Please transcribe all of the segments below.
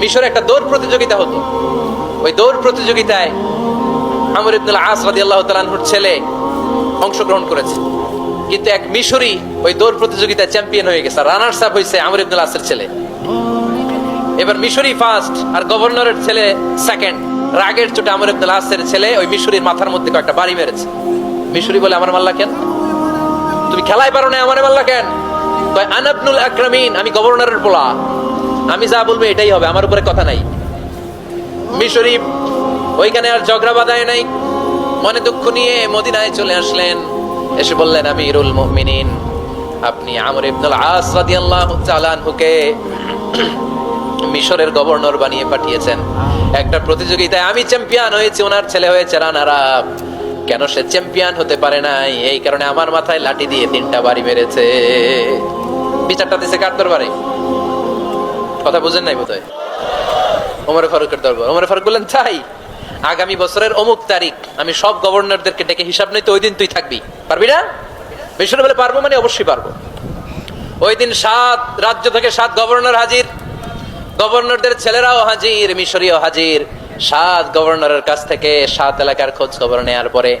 মিশরে একটা দৌড় প্রতিযোগিতা হতো। ওই দৌড় প্রতিযোগিতায় আমর ইবনুল আস রাদিয়াল্লাহু তাআলার ছেলে অংশগ্রহণ করেছে। কিন্তু এক মিশরি ওই দৌড় প্রতিযোগিতায় চ্যাম্পিয়ন হয়ে গেছে। রানার্স আপ হয়েছে আমর ইবনুল আসের ছেলে। এবার মিশরি ফার্স্ট আর গভর্নরের ছেলে সেকেন্ড। রাগের চোটে আমর ইবনুল আসের ছেলে ওই মিশরির মাথার মধ্যে কয়েকটা বাড়ি মেরেছে। মিশরি বলে, আমার মাল্লা কেন? তুমি খেলায় পারো না আমার মাল্লা কেন? আনাবনুল আকরামিন, আমি গভর্নরের পোলা। আমি যা বলব এটাই হবে, আমার উপরে কথা নাই। মিশরি ওইখানে আর ঝগড়া বাঁধায় নাই। মনে দুঃখ নিয়ে মদিনায় চলে আসলেন। এসে বললেন আমি ইরুল মুমিনিন, আপনি আমর ইবনুল আস রাদিয়াল্লাহু তাআলা আনহুকে মিশরের গভর্নর বানিয়ে পাঠিয়েছেন। একটা প্রতিযোগিতায় আমি চ্যাম্পিয়ন হয়েছি, ওনার ছেলে হয়েছে রানার কেন সে চ্যাম্পিয়ন হতে পারে নাই? এই কারণে আমার মাথায় লাঠি দিয়ে তিনটা বাড়ি মেরেছে। বিচারটা দিছে কার দরবারে? কথা বুঝেন নাই বোধহয়? ওমর ফারুকের দরবার। ওমর ফারুক বললেন, তাই, আগামী বছরের অমুক তারিখ আমি সব গভর্নরদেরকে ডেকে হিসাব নেই, তো ওই দিন তুই থাকবি। পারবি না? মিশরে বলে পারব মানে অবশ্যই পারব। ওই দিন সাত রাজ্য থেকে সাত গভর্নর হাজির। গভর্নরদের ছেলেরাও হাজির, মিশরীয় হাজির। সাত গভর্নরের কাছ থেকে সাত এলাকার খোঁজ খবর নেয়ার পরে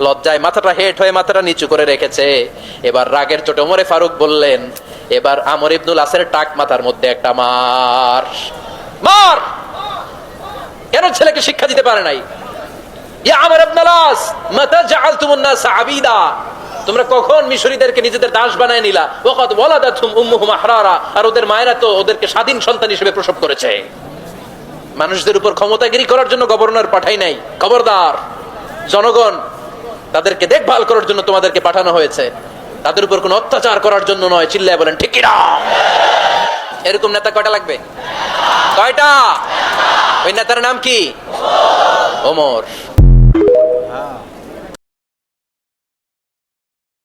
লজ্জায় মাথাটা হেট হয়ে মাথাটা নিচু করে রেখেছে। এবার রাগের চোটে ওমরে ফারুক বললেন, এবার আমর ইবনুল আসের টাক মাথার মধ্যে একটা মার। মার! কেন ছেলেকে শিক্ষা দিতে পারে নাই? তোমরা কখন মিশরীদেরকে নিজেদের দাস বানায় নিলা? ওয়াকাদ ওয়ালাদাতুম উম্মুহুম আহরারা। আর ওদের মায়েরা তো ওদেরকে স্বাধীন সন্তান হিসেবে প্রসব করেছে। মানুষদের উপর ক্ষমতাগিরি করার জন্য গভর্নর পাঠাই নাই। খবরদার, জনগণ তাদেরকে দেখভাল করার জন্য তোমাদেরকে পাঠানো হয়েছে। তাদের উপর কোন অত্যাচার করার জন্য নয়, চিল্লায় বলেন ঠিক না। এরকম নেতা কয়টা লাগবে? কয়টা? ওই নেতার নাম কি? ওমর।